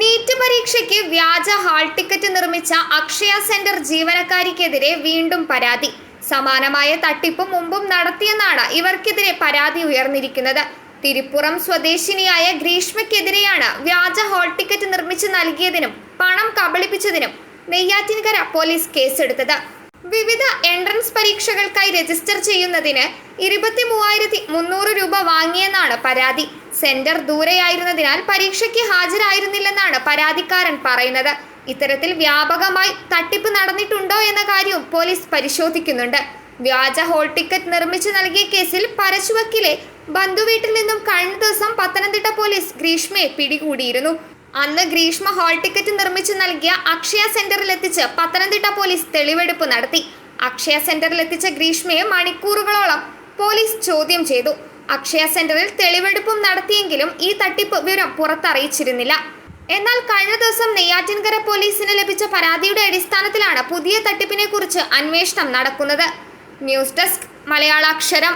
NEET പരീക്ഷയ്ക്ക് വ്യാജ hall ticket നിർമ്മിച്ച അക്ഷയ സെന്റർ ജീവനക്കാരിക്കെതിരെ വീണ്ടും പരാതി. സമാനമായ തട്ടിപ്പ് മുമ്പും നടത്തിയെന്നാണ് ഇവർക്കെതിരെ പരാതി ഉയർന്നിരിക്കുന്നത്. തിരുപ്പുറം സ്വദേശിനിയായ ഗ്രീഷ്മയ്ക്കെതിരെയാണ് വ്യാജ ഹാൾ ടിക്കറ്റ് നിർമ്മിച്ച് നൽകിയതിനും പണം കബളിപ്പിച്ചതിനും നെയ്യാറ്റിൻകര പോലീസ് കേസെടുത്തത്. വിവിധ എൻട്രൻസ് പരീക്ഷകൾക്കായി രജിസ്റ്റർ ചെയ്യുന്നതിന് ഇരുപത്തി മൂവായിരത്തി മുന്നൂറ് രൂപ വാങ്ങിയെന്നാണ് പരാതി. സെന്റർ ദൂരെയായിരുന്നതിനാൽ പരീക്ഷയ്ക്ക് ഹാജരായിരുന്നില്ലെന്നാണ് പരാതിക്കാരൻ പറയുന്നത്. ഇത്തരത്തിൽ വ്യാപകമായി തട്ടിപ്പ് നടന്നിട്ടുണ്ടോ എന്ന കാര്യവും പോലീസ് പരിശോധിക്കുന്നുണ്ട്. വ്യാജ ഹോൾ ടിക്കറ്റ് നിർമ്മിച്ചു നൽകിയ കേസിൽ പരശുവക്കിലെ ബന്ധുവീട്ടിൽ നിന്നും കഴിഞ്ഞ ദിവസം പത്തനംതിട്ട പോലീസ് ഗ്രീഷ്മയെ പിടികൂടിയിരുന്നു. അന്ന് ഗ്രീഷ്മ ഹോൾ ടിക്കറ്റ് നിർമ്മിച്ചു നൽകിയ അക്ഷയ സെന്ററിൽ എത്തിച്ച് പത്തനംതിട്ട പോലീസ് തെളിവെടുപ്പ് നടത്തി. അക്ഷയ സെന്ററിൽ എത്തിച്ച ഗ്രീഷ്മയെ മണിക്കൂറുകളോളം പോലീസ് ചോദ്യം ചെയ്തു. അക്ഷയ സെന്ററിൽ തെളിവെടുപ്പും നടത്തിയെങ്കിലും ഈ തട്ടിപ്പ് വിവരം പുറത്തറിയിച്ചിരുന്നില്ല. എന്നാൽ കഴിഞ്ഞ ദിവസം നെയ്യാറ്റിൻകര പോലീസിന് ലഭിച്ച പരാതിയുടെ അടിസ്ഥാനത്തിലാണ് പുതിയ തട്ടിപ്പിനെ കുറിച്ച് അന്വേഷണം നടക്കുന്നത്. News desk Malayalaksharam.